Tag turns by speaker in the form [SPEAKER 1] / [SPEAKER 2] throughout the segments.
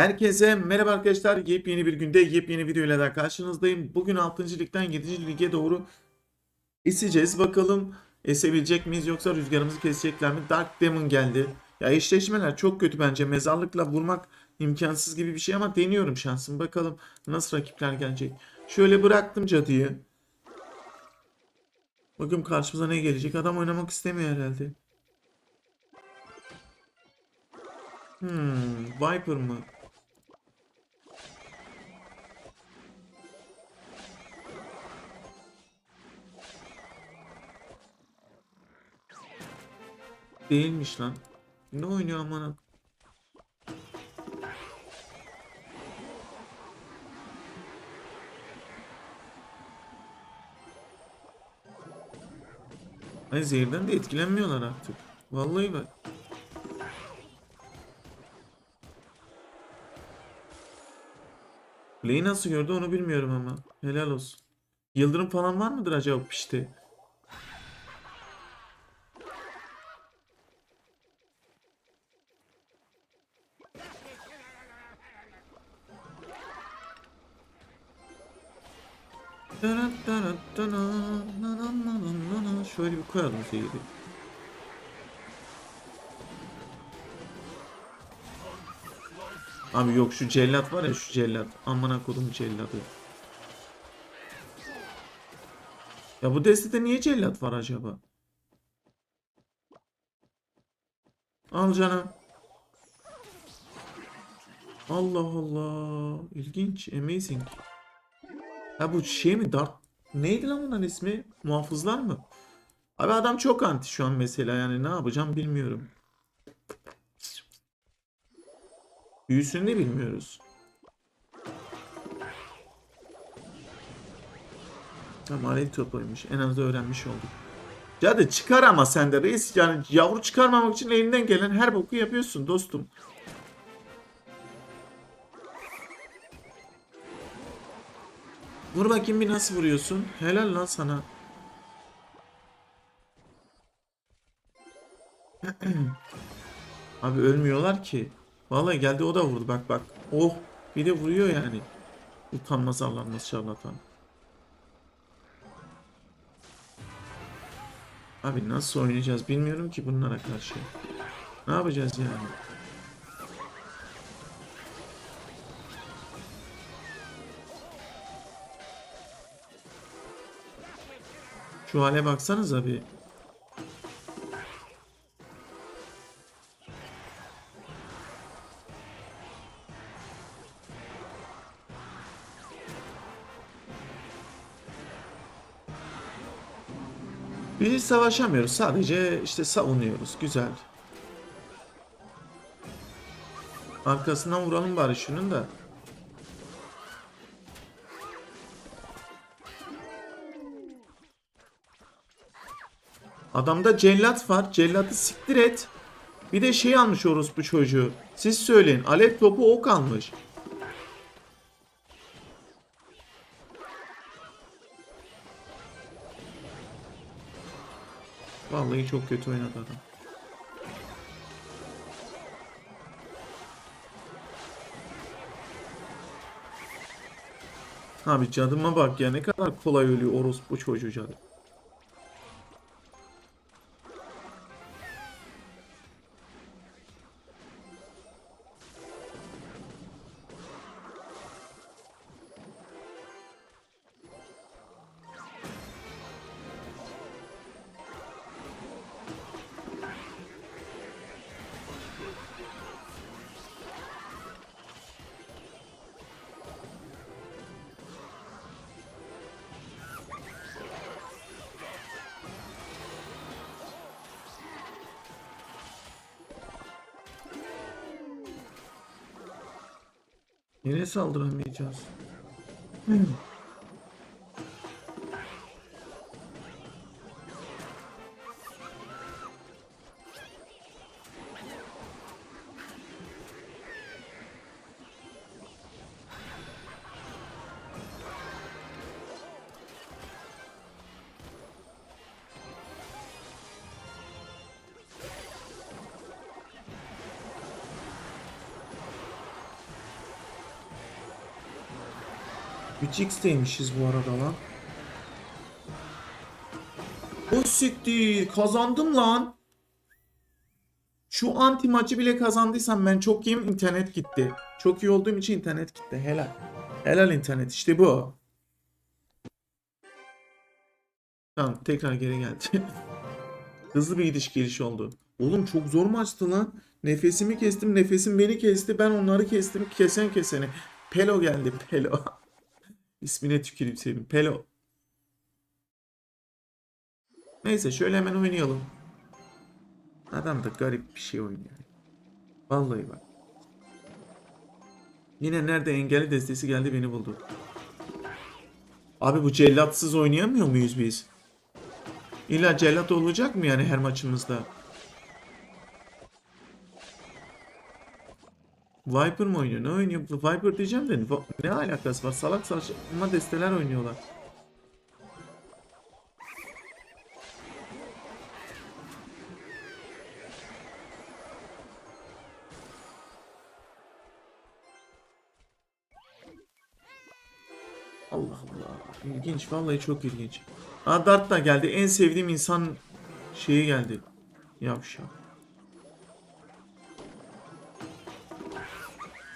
[SPEAKER 1] Herkese merhaba arkadaşlar. Yepyeni bir günde yepyeni video ile daha karşınızdayım. Bugün 6. ligden 7. lige doğru eseceğiz. Bakalım esebilecek miyiz yoksa rüzgarımızı kesecekler mi? Dark Demon geldi. Ya eşleşmeler çok kötü bence. Mezarlıkla vurmak imkansız gibi bir şey ama deniyorum şansım. Bakalım nasıl rakipler gelecek. Şöyle bıraktım cadıyı. Bakın karşımıza ne gelecek. Adam oynamak istemiyor herhalde. Hmm, Viper mı? Değilmiş lan. Ne oynuyor amına? Ay zehirden de etkilenmiyorlar artık. Vallahi bak. Kuleyi nasıl gördü onu bilmiyorum ama. Helal olsun. Yıldırım falan var mıdır acaba pişti? Şöyle bir koyalım zehri. Abi yok şu cellat var ya şu cellat. Amına kodum celladı. Ya bu destede niye cellat var acaba? Al canım. Allah Allah. İlginç. Amazing. Ha bu şey mi? Dart. Neydi lan bunların ismi? Muhafızlar mı? Abi adam çok anti şu an mesela yani ne yapacağım bilmiyorum. Büyüsünü de bilmiyoruz. Tamam alet topuymuş. En az da öğrenmiş olduk. Cadı çıkar ama sen de reis. Yani yavru çıkarmamak için elinden gelen her boku yapıyorsun dostum. Vur bakayım bir nasıl vuruyorsun. Helal lan sana. Abi ölmüyorlar ki. Vallahi geldi o da vurdu bak bak. Oh bir de vuruyor yani. Utanmaz arlanmaz şarlatan. Abi nasıl oynayacağız bilmiyorum ki bunlara karşı. Ne yapacağız yani? Şu hale baksanıza bir. Biz savaşamıyoruz. Sadece işte savunuyoruz. Güzel. Arkasından vuralım bari şunun da. Adamda cellat var. Cellatı siktir et. Bir de şey almış orospu çocuğu. Siz söyleyin. Alev topu ok almış. Vallahi çok kötü oynadı adam. Abi cadıma bak ya ne kadar kolay ölüyor orospu çocuğu cadı. Nereye saldıramayacağız? 3x'teymişiz bu arada lan. O siktir kazandım lan. Şu anti maçı bile kazandıysam ben çok iyiyim internet gitti. Çok iyi olduğum için internet gitti. Helal. Helal internet işte bu. Tamam tekrar geri geldi. Hızlı bir gidiş geliş oldu. Oğlum çok zor maçtı lan. Nefesimi kestim, nefesim beni kesti. Ben onları kestim, kesen keseni. Pelo geldi, Pelo. İsmine tüküreyim senin. Pelo. Neyse şöyle hemen oynayalım. Adam da garip bir şey oynuyor. Vallahi bak. Yine nerede engelli destesi geldi beni buldu. Abi bu cellatsız oynayamıyor muyuz biz? İlla cellat olacak mı yani her maçımızda? Viper mı oynuyor? Ne oynuyor? Viper diyeceğim de ne alakası var? Salak saçma desteler oynuyorlar. Allah Allah. İlginç. Vallahi çok ilginç. Aa Dart da geldi. En sevdiğim insan şeyi geldi. Yavşak.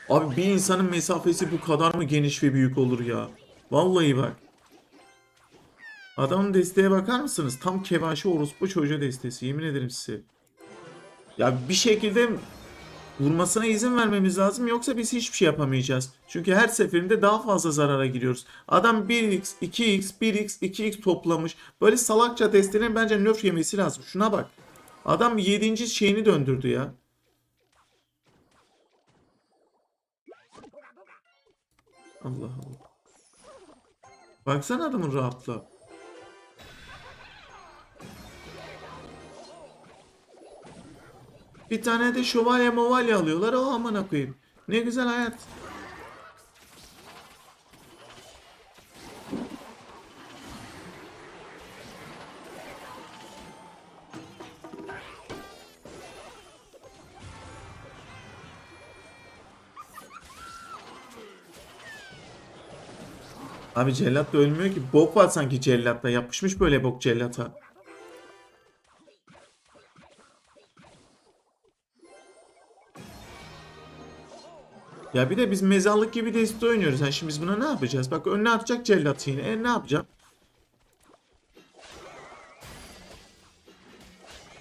[SPEAKER 1] Abi bir insanın mesafesi bu kadar mı geniş ve büyük olur ya? Vallahi bak. Adamın desteğe bakar mısınız? Tam kevaşi orospu çocuğu destesi. Yemin ederim size. Ya bir şekilde vurmasına izin vermemiz lazım yoksa biz hiçbir şey yapamayacağız. Çünkü her seferinde daha fazla zarara giriyoruz. Adam 1x, 2x, 1x, 2x toplamış. Böyle salakça destenin bence nöf yemesi lazım. Şuna bak. Adam 7. şeyini döndürdü ya. Allah Allah. Baksana adamın rahatlığa. Bir tane de şövalye movalye alıyorlar. O amına koyayım. Ne güzel hayat. Abi cellat da ölmüyor ki. Bok var sanki cellatta. Yapışmış böyle bok cellata. Ya bir de biz mezarlık gibi deste oynuyoruz. Yani şimdi biz buna ne yapacağız? Bak önüne atacak cellat yine. E ne yapacağım?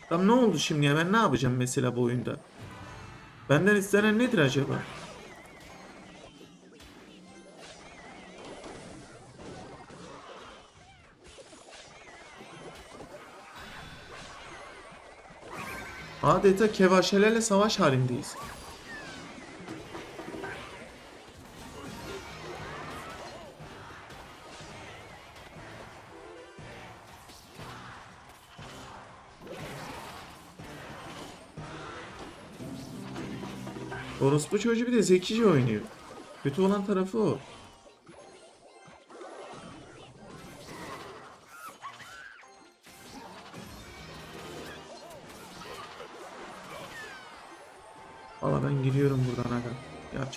[SPEAKER 1] Tam ne oldu şimdi ya? Ben ne yapacağım mesela bu oyunda? Benden istenen nedir acaba? Adeta kevaşelerle savaş halindeyiz. Orospu çocuğu bir de zekice oynuyor. Kötü olan tarafı o.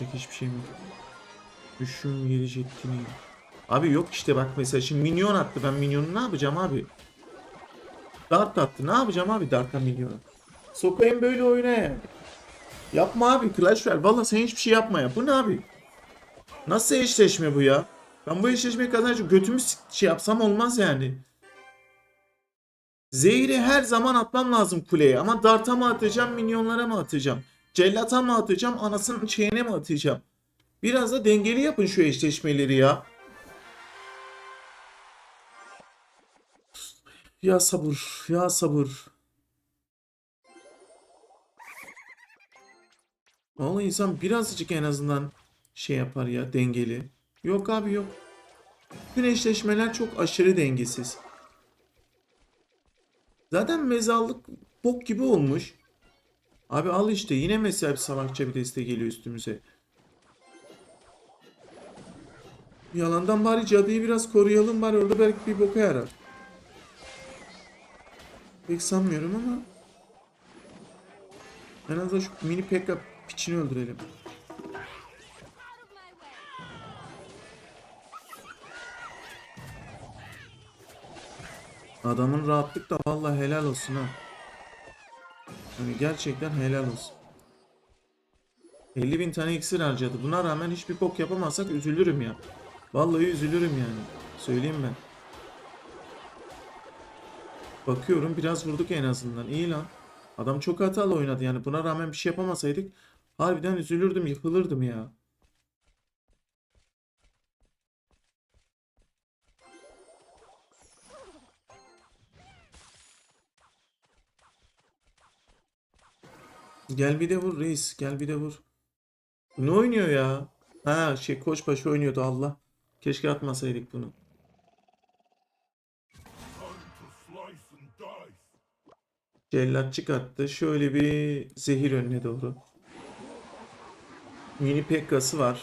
[SPEAKER 1] Yapacak hiçbir şeyim yok. Düşüm gelecektiğini. Abi yok işte bak mesela şimdi minyon attı. Ben minyonu ne yapacağım abi? Dart attı. Ne yapacağım abi Dart'a minyonu? Sokayım böyle oyuna ya. Yapma abi Clash ver. Valla sen hiçbir şey yapma ya. Bu ne abi? Nasıl eşleşme bu ya? Ben bu eşleşmeyi kazanacağım. Götümü şey yapsam olmaz yani. Zehri her zaman atmam lazım kuleye. Ama darta mı atacağım, minyonlara mı atacağım? Cellata mı atacağım, anasının şeyine mi atacağım? Biraz da dengeli yapın şu eşleşmeleri ya. Ya sabır, ya sabır. Vallahi insan birazcık en azından şey yapar ya dengeli. Yok abi yok. Bütün eşleşmeler çok aşırı dengesiz. Zaten mezarlık bok gibi olmuş. Abi al işte yine mesela bir salakça bir deste geliyor üstümüze. Yalandan bari cadıyı biraz koruyalım bari orada belki bir boka yarar. Pek sanmıyorum ama. En azından şu mini Pekka piçini öldürelim. Adamın rahatlık da vallahi helal olsun ha. Hani gerçekten helal olsun. 50 bin tane iksir harcadı. Buna rağmen hiçbir bok yapamazsak üzülürüm ya. Vallahi üzülürüm yani. Söyleyeyim ben. Bakıyorum biraz vurduk en azından. İyi lan. Adam çok hatalı oynadı yani. Buna rağmen bir şey yapamasaydık harbiden üzülürdüm, yıkılırdım ya. Gel bir de vur reis. Gel bir de vur. Ne oynuyor ya? Ha şey Koçbaşı oynuyordu Allah. Keşke atmasaydık bunu. Cellat çıkarttı. Şöyle bir zehir önüne doğru. Mini Pekka'sı var.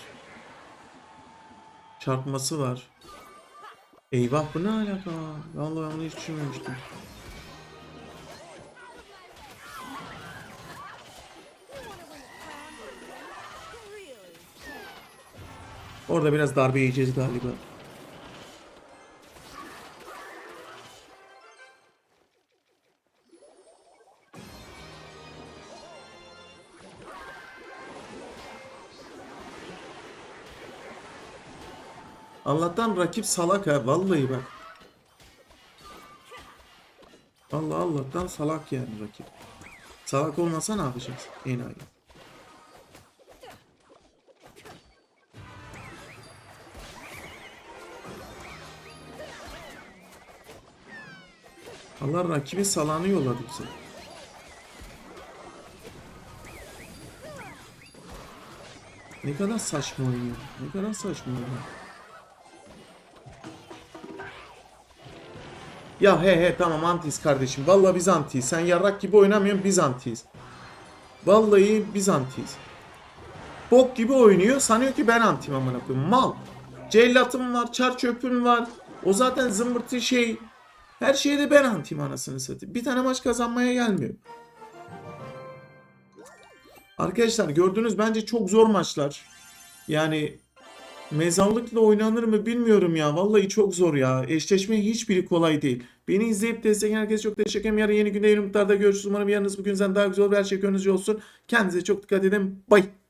[SPEAKER 1] Çarpması var. Eyvah bu ne alaka? Vallahi onu hiç düşünmemiştim. Orada biraz darbe yiyeceğiz galiba. Allah'tan rakip salak ha vallahi bak. Allah Allah'tan salak yani rakip. Salak olmasa ne yapacağız? Enayi. Allah rakibi salağını yolladı bize. Ne kadar saçma oynuyor. Ne kadar saçma oynuyor. Ya he he tamam antiyiz kardeşim. Vallahi biz antiyiz. Sen yarrak gibi oynamıyorsun biz antiyiz. Vallahi biz antiyiz. Bok gibi oynuyor. Sanıyor ki ben antiyim amına koyayım. Mal. Cellatım var, çar çöpüm var. O zaten zımbırtı şey. Her şeyde ben antiyim anasını satayım. Bir tane maç kazanmaya gelmiyor. Arkadaşlar gördünüz bence çok zor maçlar. Yani mezarlıkla oynanır mı bilmiyorum ya. Vallahi çok zor ya. Eşleşme hiçbiri kolay değil. Beni izleyip destekleyen herkese çok teşekkür ederim. Yarın yeni günde yeni muhtarda görüşürüz. Umarım yarınız bugünden daha güzel olur. Her şey gönlünüzce olsun. Kendinize çok dikkat edin. Bye.